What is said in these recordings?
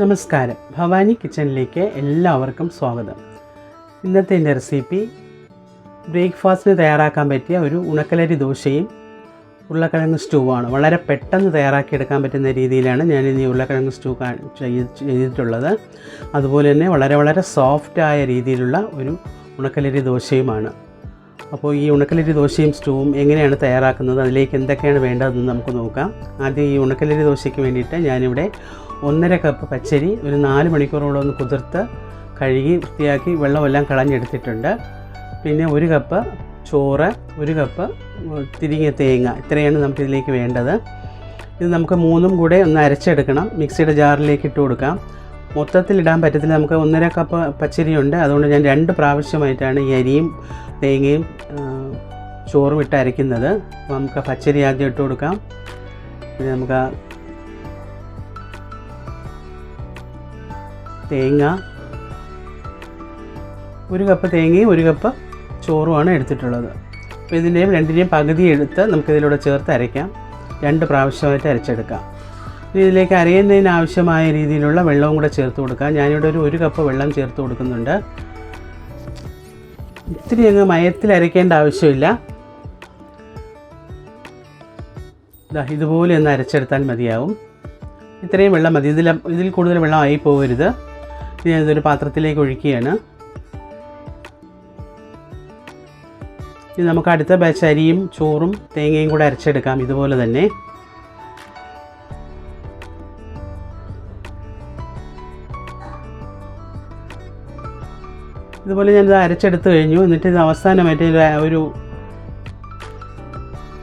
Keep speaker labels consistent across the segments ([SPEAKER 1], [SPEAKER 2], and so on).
[SPEAKER 1] നമസ്കാരം. ഭവാനി കിച്ചണിലേക്ക് എല്ലാവർക്കും സ്വാഗതം. ഇന്നത്തെ എന്റെ റെസിപ്പി ബ്രേക്ക്ഫാസ്റ്റിന് തയ്യാറാക്കാൻ പറ്റിയ ഒരു ഉണക്കലരി ദോശയും ഉരുളക്കിഴങ്ങ് സ്റ്റൂവാണ്. വളരെ പെട്ടെന്ന് തയ്യാറാക്കിയെടുക്കാൻ പറ്റുന്ന രീതിയിലാണ് ഞാൻ ഇനി ഉരുളക്കിഴങ്ങ് സ്റ്റൂ ചെയ്തിട്ടുള്ളത്. അതുപോലെ തന്നെ വളരെ വളരെ സോഫ്റ്റായ രീതിയിലുള്ള ഒരു ഉണക്കലരി ദോശയുമാണ്. അപ്പോൾ ഈ ഉണക്കലരി ദോശയും സ്റ്റൂവും എങ്ങനെയാണ് തയ്യാറാക്കുന്നത്? അതിലേക്ക് എന്തൊക്കെയാണ് വേണ്ടതെന്ന് നമുക്ക് നോക്കാം. ആദ്യം ഈ ഉണക്കലരി ദോശയ്ക്ക് വേണ്ടിയിട്ട് ഞാനിവിടെ ഒന്നര കപ്പ് പച്ചരി ഒരു നാല് മണിക്കൂറോളം ഒന്ന് കുതിർത്ത് കഴുകി വൃത്തിയാക്കി വെള്ളമെല്ലാം കളഞ്ഞെടുത്തിട്ടുണ്ട്. പിന്നെ ഒരു കപ്പ് ചോറ് ഒരു കപ്പ് തിരിങ്ങിയ തേങ്ങ. ഇത്രയാണ് നമുക്കിതിലേക്ക് വേണ്ടത്. ഇത് നമുക്ക് മൂന്നും കൂടെ ഒന്ന് അരച്ചെടുക്കണം. മിക്സിയുടെ ജാറിലേക്ക് ഇട്ട് കൊടുക്കാം. മൊത്തത്തിൽ ഇടാൻ പറ്റത്തില്ല. നമുക്ക് ഒന്നര കപ്പ് പച്ചരിയുണ്ട്. അതുകൊണ്ട് ഞാൻ രണ്ട് പ്രാവശ്യമായിട്ടാണ് ഈ അരിയും തേങ്ങയും ചോറും ഇട്ട് അരയ്ക്കുന്നത് അപ്പോൾ നമുക്ക് പച്ചരി ആദ്യം ഇട്ട് കൊടുക്കാം. പിന്നെ നമുക്ക് തേങ്ങ ഒരു കപ്പ് തേങ്ങയും ഒരു കപ്പ് ചോറുമാണ് എടുത്തിട്ടുള്ളത്. അപ്പോൾ ഇതിന്റെയും രണ്ടിന്റെയും പകുതി എടുത്ത് നമുക്കിതിലൂടെ ചേർത്ത് അരയ്ക്കാം. രണ്ട് പ്രാവശ്യമായിട്ട് അരച്ചെടുക്കാം. ഇതിലേക്ക് അരയുന്നതിന് ആവശ്യമായ രീതിയിലുള്ള വെള്ളവും കൂടെ ചേർത്ത് കൊടുക്കാം. ഞാനിവിടെ ഒരു ഒരു കപ്പ് വെള്ളം ചേർത്ത് കൊടുക്കുന്നുണ്ട്. ഇത്തിരി അങ്ങ് മയത്തിൽ അരയ്ക്കേണ്ട ആവശ്യമില്ല. ഇതുപോലെ ഒന്ന് അരച്ചെടുത്താൽ മതിയാവും. ഇത്രയും വെള്ളം മതി. ഇതിൽ ഇതിൽ കൂടുതൽ വെള്ളം ആയി പോകരുത്. ഞാൻ ഇതൊരു പാത്രത്തിലേക്ക് ഒഴിക്കുകയാണ്. ഇനി നമുക്ക് അടുത്ത ബാച്ച് അരിയും ചോറും തേങ്ങയും കൂടെ അരച്ചെടുക്കാം. ഇതുപോലെ തന്നെ. ഇതുപോലെ ഞാനിത് അരച്ചെടുത്ത് കഴിഞ്ഞു. എന്നിട്ട് ഇത് അവസാനമായിട്ട് ഒരു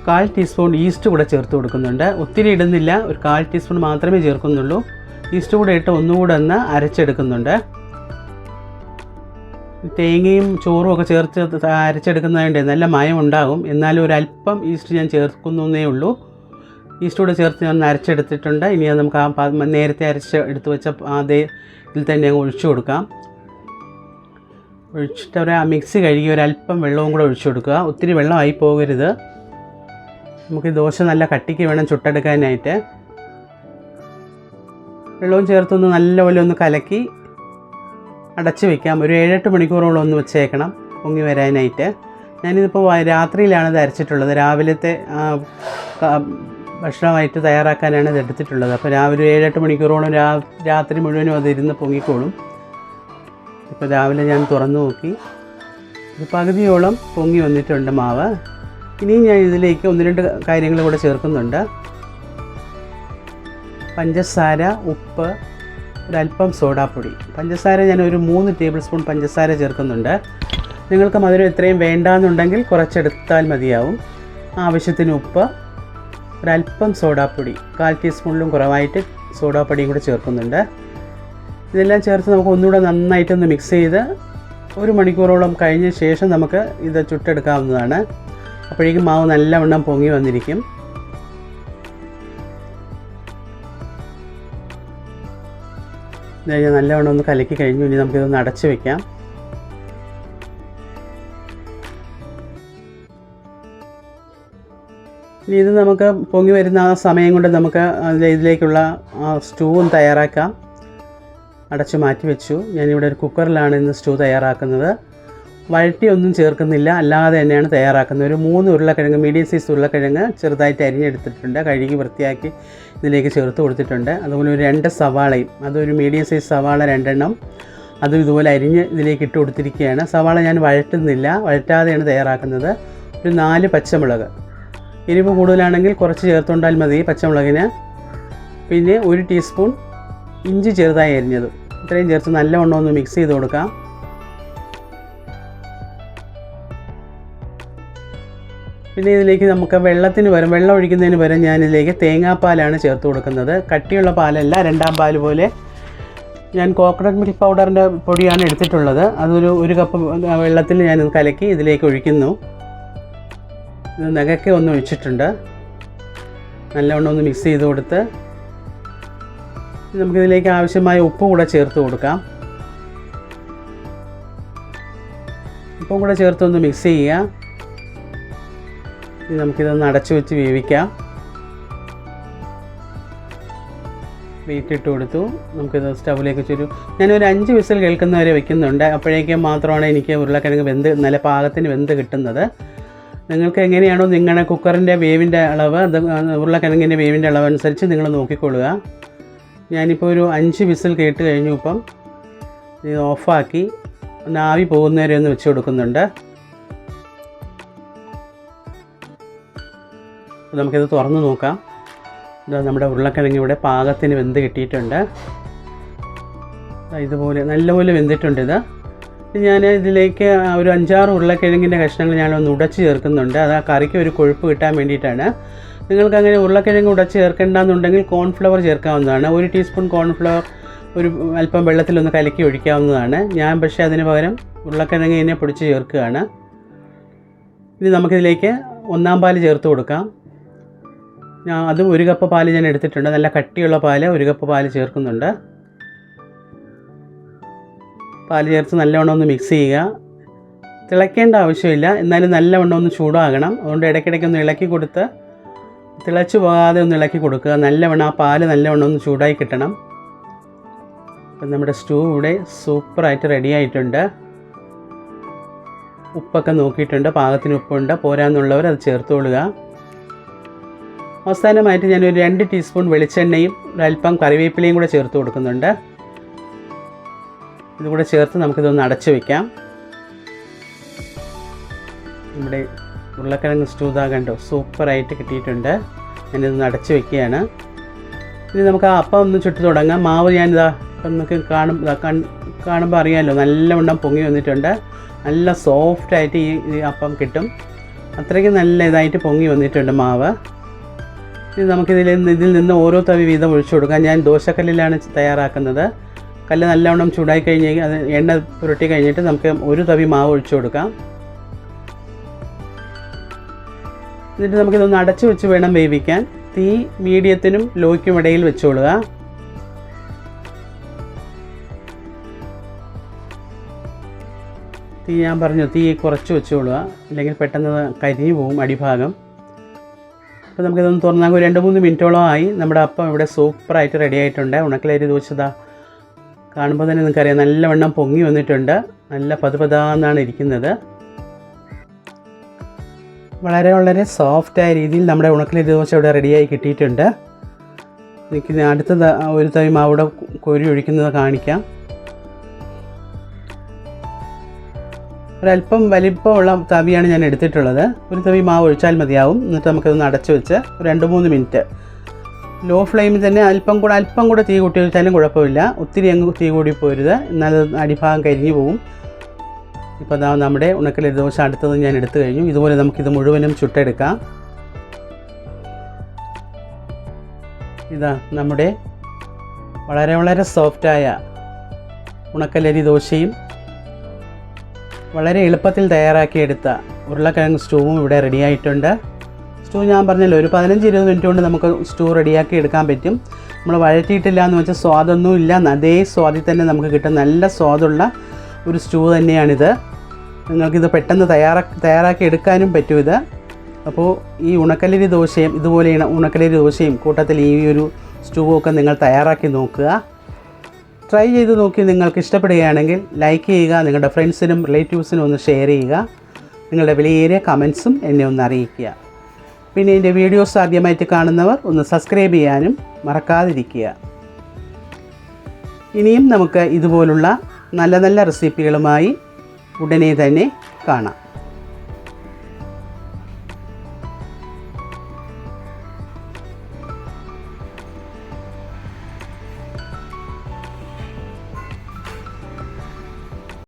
[SPEAKER 1] കാൽ ടീസ്പൂൺ ഈസ്റ്റ് കൂടെ ചേർത്ത് കൊടുക്കുന്നുണ്ട്. ഒത്തിരി ഇടുന്നില്ല. ഒരു കാൽ ടീസ്പൂൺ മാത്രമേ ചേർക്കുന്നുള്ളൂ. ഈസ്റ്റ് കൂടെ ഇട്ട് ഒന്നുകൂടെ ഒന്ന് അരച്ചെടുക്കുന്നുണ്ട്. തേങ്ങയും ചോറും ഒക്കെ ചേർത്ത് അരച്ചെടുക്കുന്നതുകൊണ്ട് നല്ല മയം ഉണ്ടാകും എന്നാലും ഒരു അല്പം ഈസ്റ്റ് ഞാൻ ചേർക്കുന്നേ ഉള്ളൂ. ഈസ്റ്റ് കൂടെ ചേർത്ത് ഞാൻ അരച്ചെടുത്തിട്ടുണ്ട്. ഇനി നമുക്ക് ആ നേരത്തെ അരച്ച് എടുത്ത് വെച്ച അതേ ഇതിൽ തന്നെ ഒഴിച്ചു കൊടുക്കാം. ഒഴിച്ചിട്ട് ഒരു മിക്സി കഴുകി ഒരല്പം വെള്ളവും കൂടെ ഒഴിച്ചു കൊടുക്കുക. ഒത്തിരി വെള്ളമായി പോകരുത്. നമുക്ക് ദോശ നല്ല കട്ടിക്ക് വേണം ചുട്ടെടുക്കാനായിട്ട്. വെള്ളവും ചേർത്തൊന്ന് നല്ലപോലെ ഒന്ന് കലക്കി അടച്ച് വെക്കാം. ഒരു ഏഴെട്ട് മണിക്കൂറോളം ഒന്ന് വെച്ചേക്കണം പൊങ്ങി വരാനായിട്ട്. ഞാനിതിപ്പോൾ രാത്രിയിലാണ് ഇത് അരച്ചിട്ടുള്ളത്. രാവിലത്തെ ഭക്ഷണമായിട്ട് തയ്യാറാക്കാനാണ് ഇത് എടുത്തിട്ടുള്ളത്. അപ്പോൾ രാവിലെ ഏഴെട്ട് മണിക്കൂറോളം രാത്രി മുഴുവനും അത് ഇരുന്ന് പൊങ്ങിക്കോളും. ഇപ്പോൾ രാവിലെ ഞാൻ തുറന്നു നോക്കി. ഒരു പകുതിയോളം പൊങ്ങി വന്നിട്ടുണ്ട് മാവ്. ഇനിയും ഞാൻ ഇതിലേക്ക് ഒന്ന് രണ്ട് കാര്യങ്ങൾ കൂടെ ചേർക്കുന്നുണ്ട്. പഞ്ചസാര ഉപ്പ് ഒരല്പം സോഡാപ്പൊടി. പഞ്ചസാര ഞാൻ ഒരു മൂന്ന് ടേബിൾ സ്പൂൺ പഞ്ചസാര ചേർക്കുന്നുണ്ട്. നിങ്ങൾക്ക് മധുരം എത്രയും വേണ്ടാന്നുണ്ടെങ്കിൽ കുറച്ചെടുത്താൽ മതിയാവും. ആവശ്യത്തിന് ഉപ്പ് ഒരല്പം സോഡാപ്പൊടി കാൽ ടീസ്പൂണിലും കുറവായിട്ട് സോഡാപ്പൊടിയും കൂടെ ചേർക്കുന്നുണ്ട്. ഇതെല്ലാം ചേർത്ത് നമുക്ക് ഒന്നുകൂടെ നന്നായിട്ടൊന്ന് മിക്സ് ചെയ്ത് ഒരു മണിക്കൂറോളം കഴിഞ്ഞ ശേഷം നമുക്ക് ഇത് ചുട്ടെടുക്കാവുന്നതാണ്. അപ്പോഴേക്കും മാവ് നല്ലവണ്ണം പൊങ്ങി വന്നിരിക്കും. കഴിഞ്ഞ് നല്ലവണ്ണം ഒന്ന് കലക്കി കഴിഞ്ഞു. ഇനി നമുക്കിതൊന്ന് അടച്ച് വെക്കാം. ഇനി ഇത് നമുക്ക് പൊങ്ങി വരുന്ന ആ സമയം കൊണ്ട് നമുക്ക് ഇതിലേക്കുള്ള സ്റ്റൂവും തയ്യാറാക്കാം. അടച്ച് മാറ്റി വെച്ചു. ഞാനിവിടെ ഒരു കുക്കറിലാണ് ഇന്ന് സ്റ്റൂ തയ്യാറാക്കുന്നത്. വഴറ്റിയൊന്നും ചേർക്കുന്നില്ല. അല്ലാതെ തന്നെയാണ് തയ്യാറാക്കുന്നത്. ഒരു മൂന്ന് ഉരുളക്കിഴങ്ങ് മീഡിയം സൈസ് ഉരുളക്കിഴങ്ങ് ചെറുതായിട്ട് അരിഞ്ഞെടുത്തിട്ടുണ്ട്. കഴുകി വൃത്തിയാക്കി ഇതിലേക്ക് ചേർത്ത് കൊടുത്തിട്ടുണ്ട്. അതുപോലെ ഒരു രണ്ട് സവാളയും അതൊരു മീഡിയം സൈസ് സവാള രണ്ടെണ്ണം അതും ഇതുപോലെ അരിഞ്ഞ് ഇതിലേക്ക് ഇട്ട് കൊടുത്തിരിക്കുകയാണ്. സവാള ഞാൻ വഴറ്റുന്നില്ല. വഴറ്റാതെയാണ് തയ്യാറാക്കുന്നത്. ഒരു നാല് പച്ചമുളക്. എരിവ് കൂടുതലാണെങ്കിൽ കുറച്ച് ചേർത്തുകൊണ്ടാൽ മതി പച്ചമുളകിന്. പിന്നെ ഒരു ടീസ്പൂൺ ഇഞ്ചി ചെറുതായി അരിഞ്ഞത്. ഇത്രയും ചേർത്ത് നല്ലവണ്ണം ഒന്ന് മിക്സ് ചെയ്ത് കൊടുക്കാം. പിന്നെ ഇതിലേക്ക് നമുക്ക് വെള്ളത്തിന് പകരം വെള്ളം ഒഴിക്കുന്നതിന് പകരം ഞാനിതിലേക്ക് തേങ്ങാപ്പാലാണ് ചേർത്ത് കൊടുക്കുന്നത്. കട്ടിയുള്ള പാലല്ല രണ്ടാം പാൽ പോലെ. ഞാൻ കോക്കനട്ട് മിൽക്ക് പൗഡറിന്റെ പൊടിയാണ് എടുത്തിട്ടുള്ളത്. അതൊരു ഒരു കപ്പ് വെള്ളത്തിൽ ഞാൻ കലക്കി ഇതിലേക്ക് ഒഴിക്കുന്നു. ഇത് ഒന്ന് ഒഴിച്ചിട്ടുണ്ട്. നല്ലവണ്ണം ഒന്ന് മിക്സ് ചെയ്ത് കൊടുത്ത് നമുക്കിതിലേക്ക് ആവശ്യമായ ഉപ്പും കൂടെ ചേർത്ത് കൊടുക്കാം. ഉപ്പും കൂടെ ചേർത്തൊന്ന് മിക്സ് ചെയ്യുക നമുക്കിതൊന്ന് അടച്ചു വെച്ച് വേവിക്കാം. വീട്ടിട്ട് കൊടുത്തു. നമുക്കിത് സ്റ്റൗവിലേക്ക് ചുരു ഞാനൊരു അഞ്ച് വിസിൽ കേൾക്കുന്നവരെ വെക്കുന്നുണ്ട്. അപ്പോഴേക്കും മാത്രമാണ് എനിക്ക് ഉരുളക്കിഴങ്ങ് വെന്ത് നല്ല പാകത്തിന് വെന്ത് കിട്ടുന്നത്. നിങ്ങൾക്ക് എങ്ങനെയാണോ നിങ്ങളുടെ കുക്കറിന്റെ വേവിന്റെ അളവ് അത് ഉരുളക്കിഴങ്ങിന്റെ വേവിന്റെ അളവ് അനുസരിച്ച് നിങ്ങൾ നോക്കിക്കൊള്ളുക. ഞാനിപ്പോൾ ഒരു അഞ്ച് വിസിൽ കേട്ട് കഴിഞ്ഞു ഇപ്പം. ഇത് ഓഫാക്കി. ഒന്ന് ആവി പോകുന്നവരെ ഒന്ന് വെച്ച് കൊടുക്കുന്നുണ്ട്. നമുക്കിത് തുറന്ന് നോക്കാം. ഇതാ നമ്മുടെ ഉരുളക്കിഴങ്ങ് ഇവിടെ പാകത്തിന് വെന്ത് കിട്ടിയിട്ടുണ്ട്. ഇതുപോലെ നല്ലപോലെ വെന്തിട്ടുണ്ട് ഇത്. ഞാൻ ഇതിലേക്ക് ഒരു അഞ്ചാറ് ഉരുളക്കിഴങ്ങിന്റെ കഷ്ണങ്ങൾ ഞാനൊന്ന് ഉടച്ച് ചേർക്കുന്നുണ്ട്. അത് ആ കറിക്ക് ഒരു കൊഴുപ്പ് കിട്ടാൻ വേണ്ടിയിട്ടാണ്. നിങ്ങൾക്ക് അങ്ങനെ ഉരുളക്കിഴങ്ങ് ഉടച്ച് ചേർക്കേണ്ടെന്നുണ്ടെങ്കിൽ കോൺഫ്ലവർ ചേർക്കാവുന്നതാണ്. ഒരു ടീസ്പൂൺ കോൺഫ്ലവർ ഒരു അല്പം വെള്ളത്തിലൊന്ന് കലക്കി ഒഴിക്കാവുന്നതാണ്. ഞാൻ പക്ഷേ അതിന് പകരം ഉരുളക്കിഴങ്ങ് ഇതിനെ പൊടിച്ച് ചേർക്കുകയാണ്. ഇനി നമുക്കിതിലേക്ക് ഒന്നാം പാൽ ചേർത്ത് കൊടുക്കാം. ഞാൻ അതും ഒരു കപ്പ് പാൽ ഞാൻ എടുത്തിട്ടുണ്ട്. നല്ല കട്ടിയുള്ള പാൽ ഒരു കപ്പ് പാൽ ചേർക്കുന്നുണ്ട്. പാൽ ചേർത്ത് നല്ലവണ്ണം ഒന്ന് മിക്സ് ചെയ്യുക. തിളയ്ക്കേണ്ട ആവശ്യമില്ല. എന്നാലും നല്ലവണ്ണം ഒന്ന് ചൂടാകണം. അതുകൊണ്ട് ഇടയ്ക്കിടയ്ക്ക് ഒന്ന് ഇളക്കി കൊടുത്ത് തിളച്ച് പോകാതെ ഒന്ന് ഇളക്കി കൊടുക്കുക. നല്ലവണ്ണം ആ പാൽ നല്ലവണ്ണം ഒന്ന് ചൂടായി കിട്ടണം. അപ്പം നമ്മുടെ സ്റ്റൂ ഇവിടെ സൂപ്പറായിട്ട് റെഡി ആയിട്ടുണ്ട്. ഉപ്പൊക്കെ നോക്കിയിട്ടുണ്ട്. പാകത്തിന് ഉപ്പുണ്ട്. പോരാന്നുള്ളവർ അത് ചേർത്തുകൊള്ളുക അവസാനമായിട്ട് ഞാനൊരു രണ്ട് ടീസ്പൂൺ വെളിച്ചെണ്ണയും ഒരല്പം കറിവേപ്പിലയും കൂടെ ചേർത്ത് കൊടുക്കുന്നുണ്ട്. ഇതുകൂടെ ചേർത്ത് നമുക്കിതൊന്ന് അടച്ചു വയ്ക്കാം നമ്മുടെ ഉരുളക്കിഴങ്ങ് സ്റ്റൂ ഇതാ കണ്ടോ? സൂപ്പറായിട്ട് കിട്ടിയിട്ടുണ്ട്. ഞാനിതൊന്ന് അടച്ച് വെക്കുകയാണ്. ഇനി നമുക്ക് ആ അപ്പം ഒന്ന് ചുട്ട് തുടങ്ങാം. മാവ് ഞാനിതാ ഇപ്പം നമുക്ക് കാണും കാണുമ്പോൾ അറിയാമല്ലോ നല്ലവണ്ണം പൊങ്ങി വന്നിട്ടുണ്ട്. നല്ല സോഫ്റ്റായിട്ട് ഈ അപ്പം കിട്ടും. അത്രയ്ക്ക് നല്ല ഇതായിട്ട് പൊങ്ങി വന്നിട്ടുണ്ട് മാവ്. ഇനി നമുക്കിതിൽ ഇതിൽ നിന്ന് ഓരോ തവി വീതം ഒഴിച്ചു കൊടുക്കാം. ഞാൻ ദോശക്കല്ലിലാണ് തയ്യാറാക്കുന്നത്. കല്ല് നല്ലവണ്ണം ചൂടായി കഴിഞ്ഞ് അത് എണ്ണ പുരട്ടി കഴിഞ്ഞിട്ട് നമുക്ക് ഒരു തവി മാവ് ഒഴിച്ചു കൊടുക്കാം. എന്നിട്ട് നമുക്കിതൊന്ന് അടച്ചു വെച്ച് വേണം വേവിക്കാൻ. തീ മീഡിയത്തിനും ലോയ്ക്കും ഇടയിൽ വെച്ചോളുക. തീ ഞാൻ പറഞ്ഞു തീ കുറച്ച് വെച്ചോളുക. അല്ലെങ്കിൽ പെട്ടെന്ന് കരിഞ്ഞു പോകും അടിഭാഗം. അപ്പോൾ നമുക്കിതൊന്ന് തുറന്നാൽ ഒരു രണ്ട് മൂന്ന് മിനിറ്റോളം ആയി. നമ്മുടെ അപ്പം ഇവിടെ സൂപ്പറായിട്ട് റെഡി ആയിട്ടുണ്ട്. ഉണക്കലരി ദോശത കാണുമ്പോൾ തന്നെ നിങ്ങൾക്കറിയാം നല്ലവണ്ണം പൊങ്ങി വന്നിട്ടുണ്ട്. നല്ല പതുപതാന്നാണ് ഇരിക്കുന്നത്. വളരെ വളരെ സോഫ്റ്റായ രീതിയിൽ നമ്മുടെ ഉണക്കലരി ദോശ ഇവിടെ റെഡിയായി കിട്ടിയിട്ടുണ്ട്. എനിക്ക് അടുത്ത ഒരു തൈ മാവിടെ കോരി ഒഴിക്കുന്നത് കാണിക്കാം. ഒരല്പം വലിപ്പമുള്ള തവിയാണ് ഞാൻ എടുത്തിട്ടുള്ളത്. ഒരു തവി മാവ് ഒഴിച്ചാൽ മതിയാവും. എന്നിട്ട് നമുക്കതൊന്ന് അടച്ചു വെച്ച് രണ്ട് മൂന്ന് മിനിറ്റ്. ലോ ഫ്ലെയിമിൽ തന്നെ അല്പം കൂടെ അല്പം കൂടെ തീ കൂട്ടി വെച്ചാലും കുഴപ്പമില്ല. ഒത്തിരി അങ്ങ് തീ കൂടി പോരുത്. എന്നാലത് അടിഭാഗം കരിഞ്ഞു പോകും ഇപ്പോൾ അതാ നമ്മുടെ ഉണക്കൽ ദോശ അടുത്തത് ഞാൻ എടുത്തു കഴിഞ്ഞു. ഇതുപോലെ നമുക്കിത് മുഴുവനും ചുട്ടെടുക്കാം. ഇതാ നമ്മുടെ വളരെ വളരെ സോഫ്റ്റായ ഉണക്കലരി ദോശയും വളരെ എളുപ്പത്തിൽ തയ്യാറാക്കിയെടുത്ത ഉരുളക്കിഴങ്ങ് സ്റ്റൂവും ഇവിടെ റെഡിയായിട്ടുണ്ട് സ്റ്റൂ ഞാൻ പറഞ്ഞല്ലോ ഒരു പതിനഞ്ച് ഇരുപത് മിനിറ്റ് കൊണ്ട് നമുക്ക് സ്റ്റൂ റെഡിയാക്കി എടുക്കാൻ പറ്റും. നമ്മൾ വഴറ്റിയിട്ടില്ല എന്ന് വെച്ചാൽ സ്വാദൊന്നും ഇല്ല. അതേ സ്വാദിൽ തന്നെ നമുക്ക് കിട്ടും. നല്ല സ്വാദുള്ള ഒരു സ്റ്റൂ തന്നെയാണിത്. നിങ്ങൾക്കിത് പെട്ടെന്ന് തയ്യാറാക്കി തയ്യാറാക്കി എടുക്കാനും പറ്റും ഇത്. അപ്പോൾ ഈ ഉണക്കലരി ദോശയും ഇതുപോലെ ഉണക്കലരി ദോശയും കൂട്ടത്തിൽ ഈ ഒരു സ്റ്റൂവും ഒക്കെ നിങ്ങൾ തയ്യാറാക്കി നോക്കുക. ട്രൈ ചെയ്ത് നോക്കി നിങ്ങൾക്ക് ഇഷ്ടപ്പെടുകയാണെങ്കിൽ ലൈക്ക് ചെയ്യുക നിങ്ങളുടെ ഫ്രണ്ട്സിനും റിലേറ്റീവ്സിനും ഒന്ന് ഷെയർ ചെയ്യുക നിങ്ങളുടെ വിലയേറിയ കമൻസും എന്നെ ഒന്ന് അറിയിക്കുക. പിന്നെ എന്റെ വീഡിയോസ് ആദ്യമായിട്ട് കാണുന്നവർ ഒന്ന് സബ്സ്ക്രൈബ് ചെയ്യാനും മറക്കാതിരിക്കുക. ഇനിയും നമുക്ക് ഇതുപോലുള്ള നല്ല നല്ല റെസിപ്പികളുമായി ഉടനെ തന്നെ കാണാം.